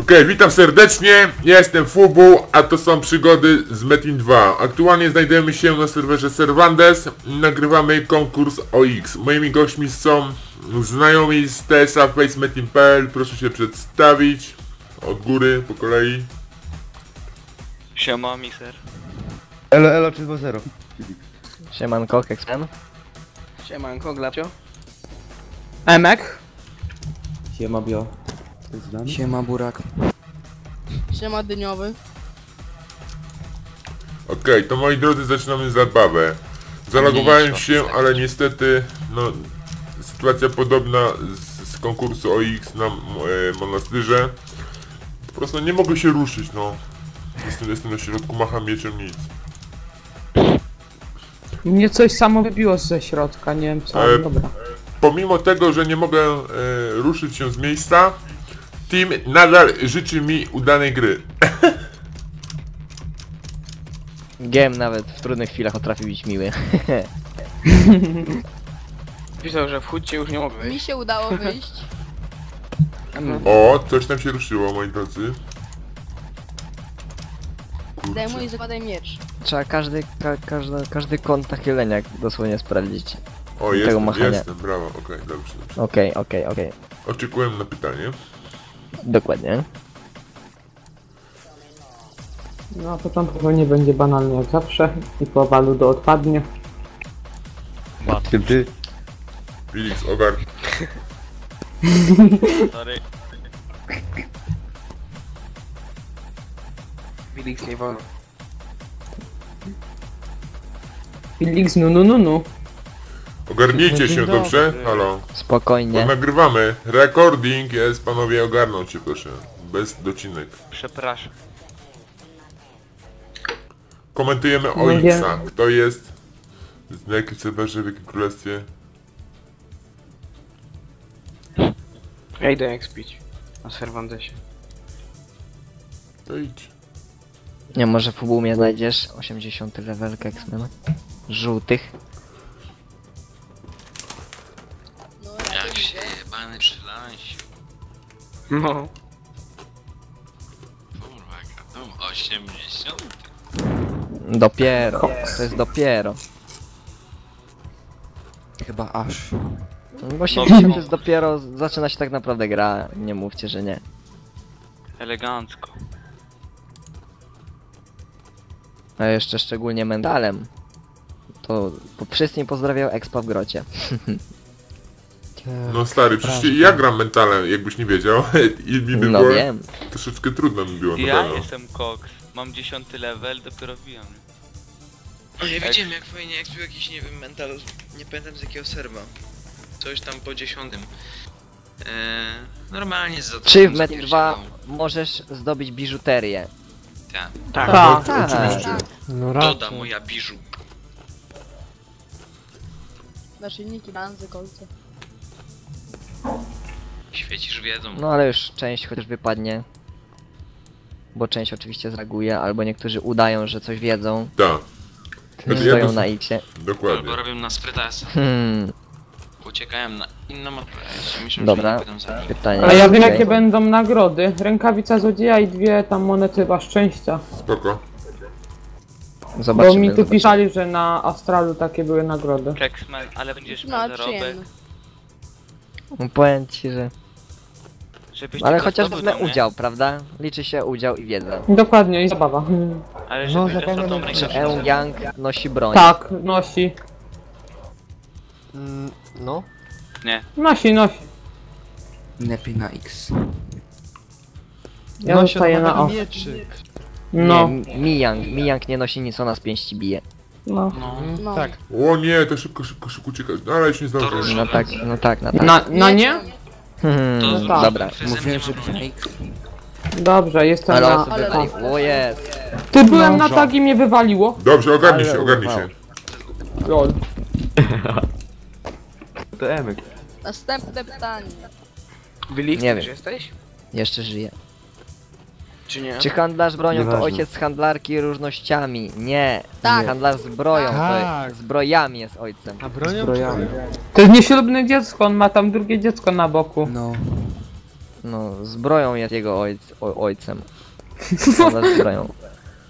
Okej, witam serdecznie, ja jestem Fubu, a to są przygody z Metin 2. Aktualnie znajdujemy się na serwerze Cervantes, nagrywamy konkurs OX. Moimi gośćmi są znajomi z TSA Face Metin.pl, proszę się przedstawić od góry po kolei. Siema, miser. Elo, elo 320. Siemanko, Keksman. Siemanko, Glacio. Emek. Siema bio. To jest dane? Siema, Burak. Siema dyniowy. Okej, to moi drodzy zaczynamy zabawę. Zalogowałem się, ale niestety, no, sytuacja podobna z, z konkursu OX na e, monastyrze. Po prostu nie mogę się ruszyć, no. Jestem, jestem na środku, macham mieczem, nic. Mnie coś samo wybiło ze środka, nie wiem co, E, dobra. Pomimo tego, że nie mogę e, ruszyć się z miejsca, team nadal życzy mi udanej gry. Game nawet w trudnych chwilach potrafi być miły. Pisał, że wchódźcie już nie mogę Mi wyjść. się udało wyjść. O, coś tam się ruszyło, moi drodzy. Kurczę. Zdejmuj i zakładaj miecz. Trzeba każdy, ka, każdy, każdy kąt nachylenia dosłownie sprawdzić. O, tego jestem, machania. jestem, brawo, okej, dobrze, dobrze. Okej, okej, okej. Oczekułem na pytanie. Dokładnie. Na początku pewnie będzie banalnie jak zawsze i połowa ludu odpadnie. Ty, ty. Felix, ogar. Sorry. Felix nie wolno. Felix, no no no no. Ogarnijcie się, dobrze? Halo. Bo Spokojnie. nagrywamy. Recording jest, panowie, ogarnąć się proszę. Bez docinek. Przepraszam. Komentujemy No wiem. OX-a. Kto jest? Na jakim serwerze, w jakim królestwie? Ja idę jak spić. Na Cervantesie. To idź. Nie, może w mnie znajdziesz 80 level Keksman. Żółtych. No ja Jak się jebany przylansił. No. Kurwa, gadum 80. Dopiero. To jest dopiero. Chyba aż. Bo 80 to jest dopiero, zaczyna się tak naprawdę gra. Nie mówcie, że nie. Elegancko. A jeszcze szczególnie mentalem. To po wszystkim pozdrawiał Expo w grocie. No stary, przecież ja gram mentalem, jakbyś nie wiedział. I mi by No było wiem. troszeczkę trudno mi było, na Ja pewno. jestem Cox. Mam 10 level, dopiero wbijam. O, ja widziałem jak fajnie, jak był jakiś, nie wiem, mental, nie pamiętam z jakiego serwa. Coś tam po dziesiątym. Eee, normalnie z Czy w Met 2 możesz zdobyć biżuterię? Tak, Tak. No, Tak. oczywiście. No doda moja biżu. Naszyjniki, lanzy, kolce. Świecisz wiedzą. No ale już część chociaż wypadnie. Bo część oczywiście zreaguje, albo niektórzy udają, że coś wiedzą. Tak, Nie Znaczy, ja stoją to- na X-ie. dokładnie. Albo robią na sprytasa. Hmm, Uciekają na inną. Myślę, Dobra. pytanie. A ja wiem jakie będą nagrody. Rękawica złodzieja i dwie tam monety chyba szczęścia. Spoko. Zobaczymy. Bo mi tu zobaczymy. pisali, że na Astralu takie były nagrody. Keksman, ale będziesz No, miał ale zarobek. przyjemne. No, Powiem ci, że... Żebyś Ale tylko chociaż zdobył wezmę nie? udział, prawda? Liczy się udział i wiedza. Dokładnie i zabawa. Ale No, żebyś tą będę- rękę. Eun Yang nosi broń. Tak, nosi. Mm, no. Nosi, nosi. Lepiej na X. Ja No, zostaję na O. mieczyk. No, Nie, Mi Yang. Mi Yang nie nosi nic, ona z pięści bije. no. No. No. Tak. O nie, to szybko, szybko, szybko uciekać. No ale już nie zdążę. No tak, no tak, no tak. Na, na nie? Hmm, To no tak. dobra. Mówiłem, że. Dobrze, jestem Ale na... wywalił. O jest. Ty byłem na tagi mnie wywaliło. Dobrze, ogarnij Ale się, ogarnij się. Lol. To Emek. Następne pytanie. Felix, Nie wiem. już jesteś? Jeszcze żyje. Czy nie? Czy handlarz bronią to Nieważne. ojciec handlarki różnościami? Nie. Tak. Handlarz zbroją Tak. to zbrojami jest ojcem. A bronią? Zbrojami. To jest nieślubne dziecko, on ma tam drugie dziecko na boku. No. No, zbroją jest jego ojc, o, ojcem. Handlarz zbroją.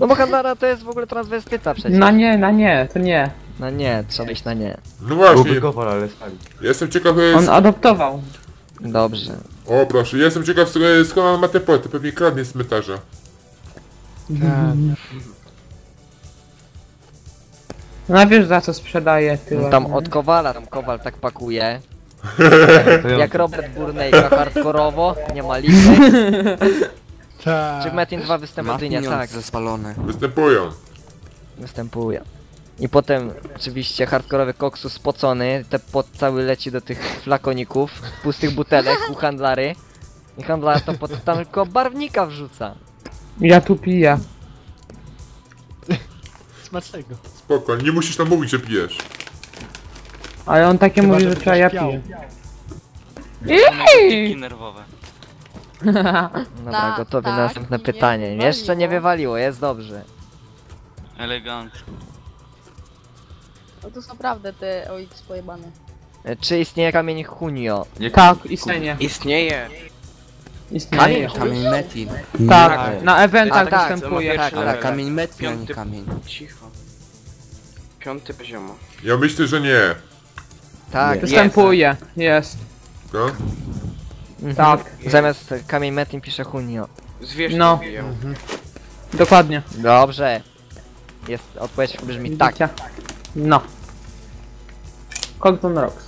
No bo handlara to jest w ogóle transwestyta przecież. Na nie, na nie, to nie. No nie, trzeba iść na nie. No właśnie, Byłby kowal, ale stali. jestem ciekaw... On adoptował. Dobrze. O proszę, jestem ciekaw sk- skąd on ma te płyty, pewnie kradnie z cmentarza. Tak. No wiesz za co sprzedaje tyle. No, tam nie? od Kowala, tam Kowal tak pakuje. Ja Jak Robert Burnejka hardkorowo, nie ma lipy. Tak. Czy w Metin 2 występuje? Tak, zespalone. Występują. występuje. I potem oczywiście hardkorowy koksu spocony, te pot cały leci do tych flakoników, pustych butelek u handlary. I handlar to pod, tam tylko barwnika wrzuca. Ja tu piję. Smacznego. Spoko, nie musisz tam mówić, że pijesz. Ale on takie Chyba, mówi, że trzeba ja piję. Tiki nerwowe. Dobra, Tak, gotowi na tak, następne nie pytanie. Jeszcze nie wywaliło, jest dobrze. Elegancko. No to są naprawdę te OX pojebane. E, Czy istnieje kamień Hunio? tak, istnieje. Istnieje. Istnieje. Kamień Metin. Tak, na eventach A, tak, występuje. tak, Ale tak. kamień Metin, a nie Piąty- kamień. Cicho. Piąty poziomo. Ja myślę, że nie. Tak, Występuje, jest. No? Mhm. Tak. Zamiast kamień Metin pisze Hunio. Zwierz No. no. biją. Dokładnie. Dobrze. Jest, odpowiedź brzmi tak. Widzicie? No. Cogton Rocks.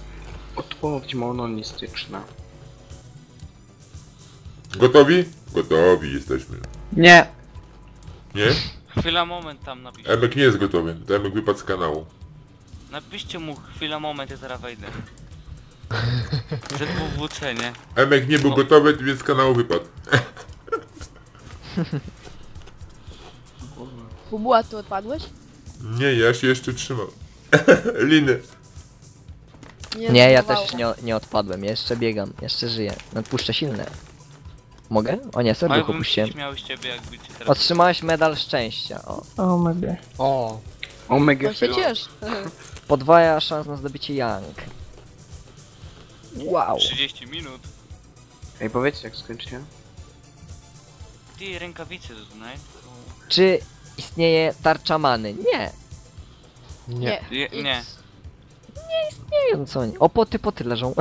Odpowiedź monolistyczna. Gotowi? Gotowi jesteśmy. Nie. Nie? Chwila, moment tam napiszcie. Emek nie jest gotowy, to Emek wypadł z kanału. Napiszcie mu chwila, moment, ja zaraz wejdę. ZWWC, nie? Emek nie był No. gotowy, więc z kanału wypadł. Fubuła, ty odpadłeś? Nie, ja się jeszcze trzymam. Liny. Nie, ja zbudowało. też nie, nie odpadłem, jeszcze biegam, jeszcze żyję. Nadpuszczę silne. Mogę? O nie, serducho puściłem. śmiał z ciebie, jakby cię teraz... Otrzymałeś medal szczęścia, o. O mega. O. Omega To się ciesz. Podwaja szans na zdobycie Young. Wow. 30 minut. Ej, powiedz jak skończyłem. Ty, rękawice znaj. Czy istnieje tarcza many? Nie. Nie. Nie. X. Nie wiem co oni. O, poty, poty leżą.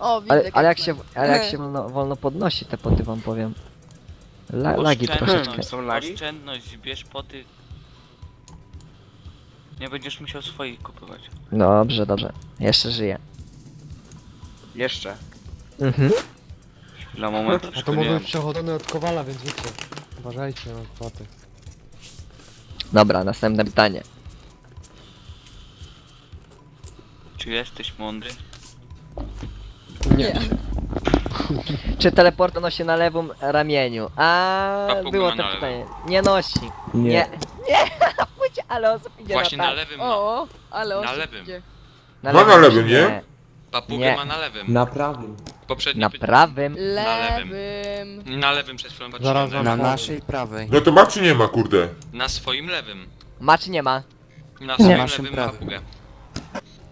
O, widzę. Ale, ale jak się, ale jak się wolno, wolno podnosi te poty wam powiem. La, lagi troszeczkę. Są lagi? Oszczędność, bierz poty. Nie będziesz musiał swoich kupować. Dobrze, dobrze. Jeszcze żyję. Jeszcze. Mhm. Chwila, moment, A to wiem. być przechodzone od Kowala, więc wiecie. Uważajcie na kwoty. Dobra, następne pytanie. Czy jesteś mądry? Nie. Czy teleport nosi na lewym ramieniu? A Papuga było to na pytanie. Nie nosi. Nie. Nie. Nie. Pójdź, ale osób idzie Właśnie na na tak. lewym ma. O, ale Na osób lewym. idzie. Na Ma na lewym nie? Papugę Nie. ma na lewym. Na prawym. Poprzednie Na prawym. lewym. Lewym. Na lewym przed chwilą Zaraz patrzyłem. Na naszej prawej. No to ma czy nie ma, kurde? Na swoim lewym. Ma czy nie ma? Na swoim Naszym lewym prawym. papugę.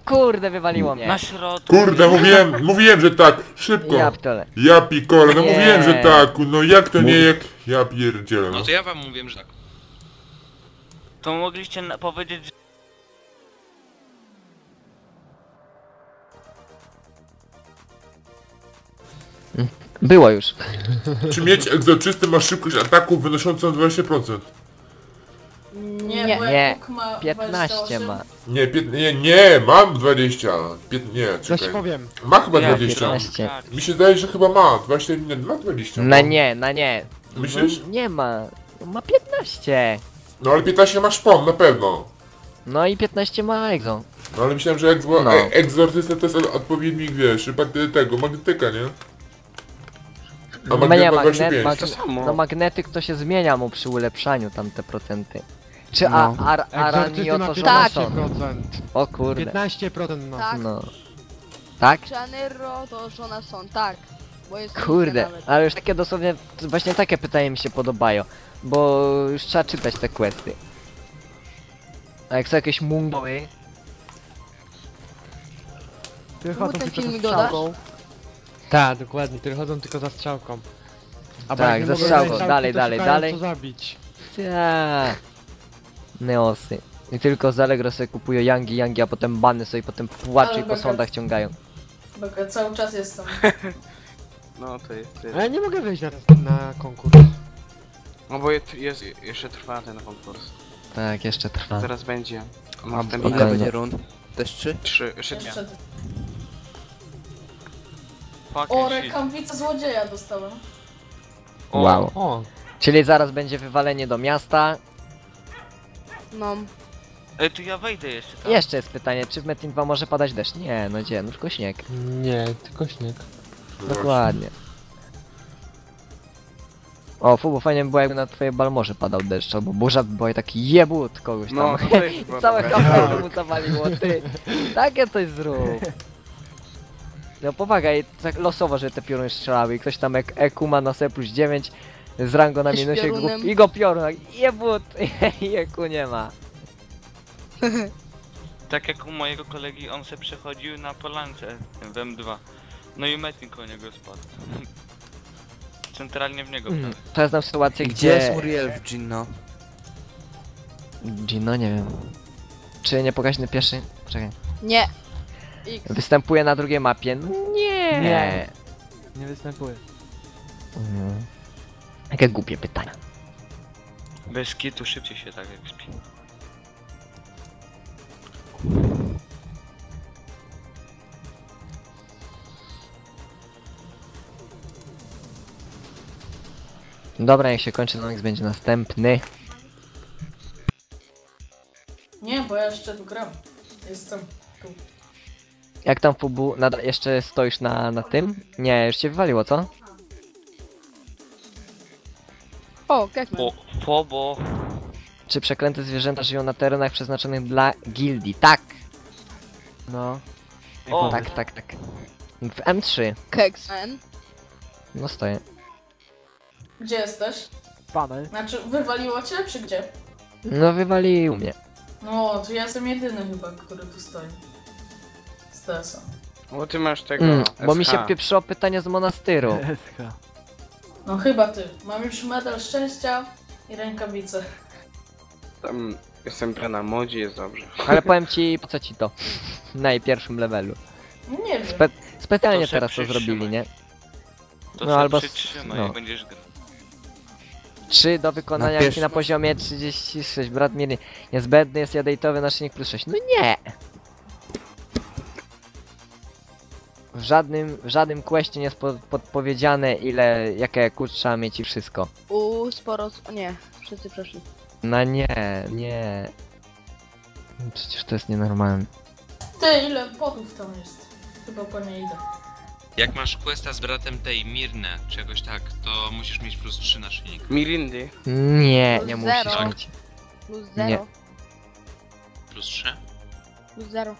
Kurde, wywaliło mnie. Na środku. Kurde, mówiłem, mówiłem, że tak, szybko. Ja ptole. Ja pikole, no Nie. mówiłem, że tak, no jak to nie, jak... Ja pierdzielę, no. No to ja wam mówię, że tak. To mogliście na- powiedzieć, że... Było już. Czy mieć egzoczysty ma szybkość ataku wynoszącą 20%? Nie, Nie. 15 ma. Nie, nie, nie, mam 20. Pięt, nie, Coś czekaj. powiem. Ma chyba Ja 20. 15. Mi się zdaje, że chyba ma. 20, nie, ma 20. Na nie, na nie. Myślisz? No, nie ma. Ma 15. No ale 15 ma szpon, na pewno. No i 15 ma Exo. No ale myślałem, że egzo, No. e, egzorcysta to jest odpowiednik, wiesz, pat- tego, magnetyka, nie? A No magnet nie, ma magnet, 25. mag, To samo. no magnetyk to się zmienia mu przy ulepszaniu tam te procenty. Czy a, No. ar, Egzorcysty Aranio ma to Tak. Jonason? 15%. O kurde. 15% no. Tak. No. Tak? Chanero to Jonason, tak. Bo jest Kurde, ale już takie dosłownie, właśnie takie pytania mi się podobają, bo już trzeba czytać te questy. A jak są jakieś mungoły, Które Czemu ten filmik dodasz? Tak, dokładnie, które chodzą tylko za strzałką. A Tak, jak nie za mogą strzałką, strzałki, dalej, to dalej, szukają, dalej. co zabić. ta Neosy. I tylko z Allegro sobie kupują Yangi, Yangi, a potem bany sobie potem płaczą Ale i po sądach ciągają. Bo ja cały czas jestem. No to jest. To A ja nie mogę wejść na, na konkurs. No bo jest, jest, jeszcze trwa ten konkurs. Tak, jeszcze trwa. Zaraz będzie. A Następny ile spokojnie. będzie rund? Też trzy? trzy, jeszcze. Jeszcze... O, shit. rękawica złodzieja dostałem. O, Wow. O, Czyli zaraz będzie wywalenie do miasta. No. Ej, tu ja wejdę jeszcze, tak? Jeszcze jest pytanie, czy w Metin 2 może padać deszcz? Nie, no gdzie, no tylko śnieg. nie, tylko śnieg. Dokładnie. O, fu, bo fajnie by było jakby na twojej balmorze padał deszcz, albo burza by była i taki jebut kogoś tam. No, to Całe by mu zawaliło, ty. Takie coś zrób. No powaga, i tak losowo, że te pioruny strzelały i ktoś tam jak EQ ma na C plus 9 z rango na Jesteś minusie go, piorunem? i go piorun, tak jebut i EQ nie ma. Tak jak u mojego kolegi, on se przechodził na polance w M2. No i Metin koło niego spadł. Centralnie w niego Mm, prawie. To ja znam sytuację, Gdzie jest gdzie... Muriel w Ginno? Gino, nie wiem. Czy niepokaźny pieszy? Czekaj. Nie. X. Występuje na drugiej mapie? Nie. Nie. Nie występuje. Mhm. Jakie głupie pytania. Bez kitu szybciej się tak jak spi. Dobra, jak się kończy, no będzie następny. Nie, bo ja jeszcze tu gram. Jestem tu. Jak tam Fubu, nadal jeszcze stoisz na, na tym? Nie, już cię wywaliło, co? O, Kekman. O, Fobo. Czy przeklęte zwierzęta żyją na terenach przeznaczonych dla gildii? Tak! No, O, tak, tak, tak. W M3. Kekman. No stoję. Gdzie jesteś? Panel. Znaczy, wywaliło cię, czy gdzie? No wywalił mnie. No, to ja jestem jedyny chyba, który tu stoi. Bo ty masz tego. Mm, bo mi SH. się pieprzyło pytanie z monastyru. SH. No chyba ty. Mam już medal szczęścia i rękawice. Tam jestem na modzie, jest dobrze. Ale powiem ci, po co ci to? Na pierwszym levelu. Nie wiem. Spe specjalnie To teraz to zrobili, nie? To No, no, albo przytrzymaj no. i będziesz grał. 3 do wykonania Na na poziomie 36. Brat mieli niezbędny jest jadejtowy naszyjnik plus 6. No nie! W żadnym, w żadnym questie nie jest po, podpowiedziane ile, jakie kurs trzeba mieć i wszystko. U, sporo... O nie, wszyscy przeszli. No nie, nie. Przecież to jest nienormalne. Ty, ile potów tam jest? Chyba po nie idę. Jak masz questa z bratem tej Mirne, czegoś tak, to musisz mieć plus 3 na szyjnik. Mirindy. Nie, Plus nie zero. musisz mieć. Plus Nie. zero. Plus 3? Plus zero.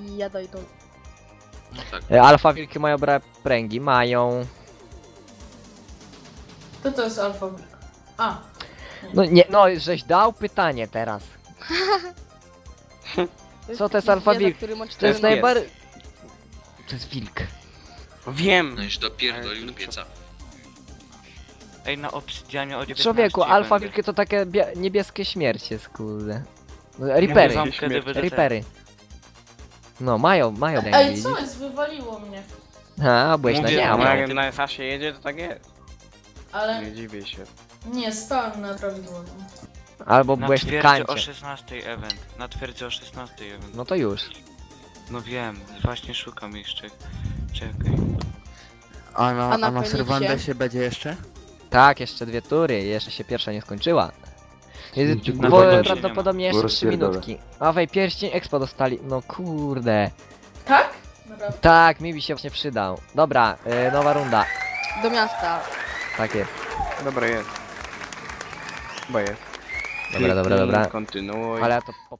I ja to. No tak. E, Alfa wilki mają bra pręgi, mają. To to jest alfa. A, No nie, no żeś dał pytanie teraz. Co to jest alfa wilk? który ma To jest najbardziej... To jest wilk. Wiem. No się dopierdolił do pieca. Ej, na obsydianie o 19 Człowieku, alfa będę. wilki to takie bia- niebieskie śmiercie, jest kurde. No, Ripery, Ripery. No, mają, mają Ej, pręgi, co jest? Wywaliło mnie. A, byłeś na Mówię, nie, no a jak na SA się jedzie, to tak jest. Ale Nie dziwię się. nie, stałem na prawidłowym. Albo Na byłeś w twierdzy o kancie. 16 event. Na twierdzy o 16 event. No to już. No wiem, właśnie szukam jeszcze. Czekaj. A na, A a na na Feniksie? Serwandesie będzie jeszcze? Tak, jeszcze dwie tury, jeszcze się pierwsza nie skończyła. Jest, bo prawdopodobnie jeszcze 3 Rozpierdolę. minutki. A wej pierścień expo dostali. No kurde. Tak? Naprawdę. Tak, mi by się właśnie przydał. Dobra, y, nowa runda. Do miasta. Tak jest. Dobra jest. Chyba jest. Dobra, dobra, dobra. Kontynuuj. Ale ja to po